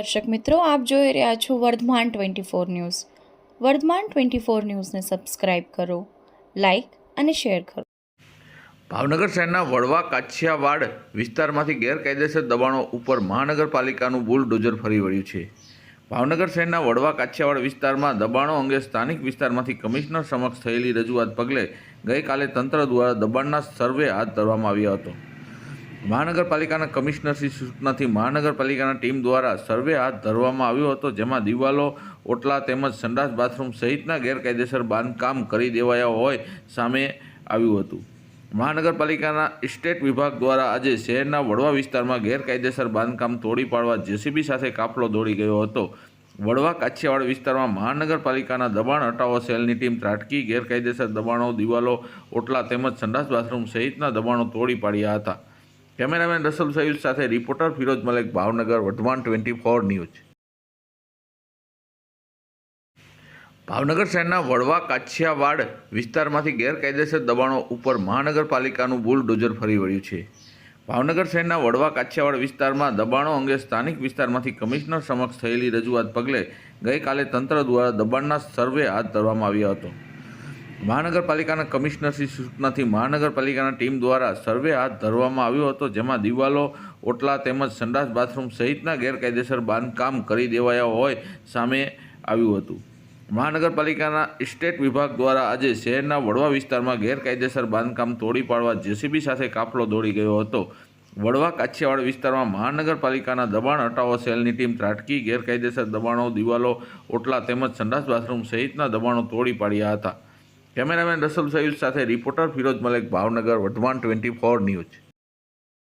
દર્શક મિત્રો, આપ જોઈ રહ્યા છો Vardhman twenty four news. Vardhman twenty four ન્યૂઝને સબસ્ક્રાઇબ કરો, લાઇક અને શેર કરો. ભાવનગર શહેરના વડવા કાછિયાવાડ વિસ્તારમાંથી ગેરકાયદેસર દબાણો ઉપર મહાનગરપાલિકાનું બુલડોઝર ફરી વળ્યું છે. ભાવનગર શહેરના વડવા કાછિયાવાડ વિસ્તારમાં દબાણો અંગે સ્થાનિક વિસ્તારમાંથી કમિશનર સમક્ષ થયેલી રજૂઆત પગલે ગઈકાલે તંત્ર દ્વારા દબાણના સર્વે હાથ ધરવામાં આવ્યો હતો. મહાનગરપાલિકાના કમિશનરશ્રી સૂચનાથી મહાનગરપાલિકાના ટીમ દ્વારા સર્વે હાથ ધરવામાં આવ્યો હતો, જેમાં દિવાલો, ઓટલા તેમજ સંડાસ બાથરૂમ સહિતના ગેરકાયદેસર બાંધકામ કરી દેવાયા હોય સામે આવ્યું હતું. મહાનગરપાલિકાના ઇસ્ટેટ વિભાગ દ્વારા આજે શહેરના વડવા વિસ્તારમાં ગેરકાયદેસર બાંધકામ તોડી પાડવા જેસીબી સાથે કાફલો દોડી ગયો હતો. વડવા કાછિયાવાડ વિસ્તારમાં મહાનગરપાલિકાના દબાણ હટાવો સેલની ટીમ ત્રાટકી, ગેરકાયદેસર દબાણો, દિવાલો, ઓટલા તેમજ સંડાસ બાથરૂમ સહિતના દબાણો તોડી પાડ્યા હતા. કેમેરામેન રસલ સયુદ સાથે reporter Firoj Malek, Bhavnagar, Vardhman twenty four news. Bhavnagar શહેરના વડવા કાછિયાવાડ વિસ્તારમાંથી ગેરકાયદેસર દબાણો ઉપર મહાનગરપાલિકાનું બુલડોઝર ફરી વળ્યું છે. ભાવનગર શહેરના વડવા કાછિયાવાડ વિસ્તારમાં દબાણો અંગે સ્થાનિક વિસ્તારમાંથી કમિશનર સમક્ષ થયેલી રજૂઆત પગલે ગઈકાલે તંત્ર દ્વારા દબાણના સર્વે હાથ ધરવામાં આવ્યો હતો. મહાનગરપાલિકાના કમિશનરશ્રી સૂચનાથી મહાનગરપાલિકાના ટીમ દ્વારા સર્વે હાથ ધરવામાં આવ્યો હતો, જેમાં દિવાલો, ઓટલા તેમજ સંડાસ બાથરૂમ સહિતના ગેરકાયદેસર બાંધકામ કરી દેવાયા હોય સામે આવ્યું હતું. મહાનગરપાલિકાના ઇસ્ટેટ વિભાગ દ્વારા આજે શહેરના વડવા વિસ્તારમાં ગેરકાયદેસર બાંધકામ તોડી પાડવા જેસીબી સાથે કાફલો દોડી ગયો હતો. વડવા, કાછિયાવાડ વિસ્તારમાં મહાનગરપાલિકાના દબાણ હટાવો સેલની ટીમ ત્રાટકી, ગેરકાયદેસર દબાણો, દિવાલો, ઓટલા તેમજ સંડાસ બાથરૂમ સહિતના દબાણો તોડી પાડ્યા હતા. કેમેરામેન રસલ સયુદ સાથે reporter Firoj Malek Bhavnagar Wadhwan twenty four news.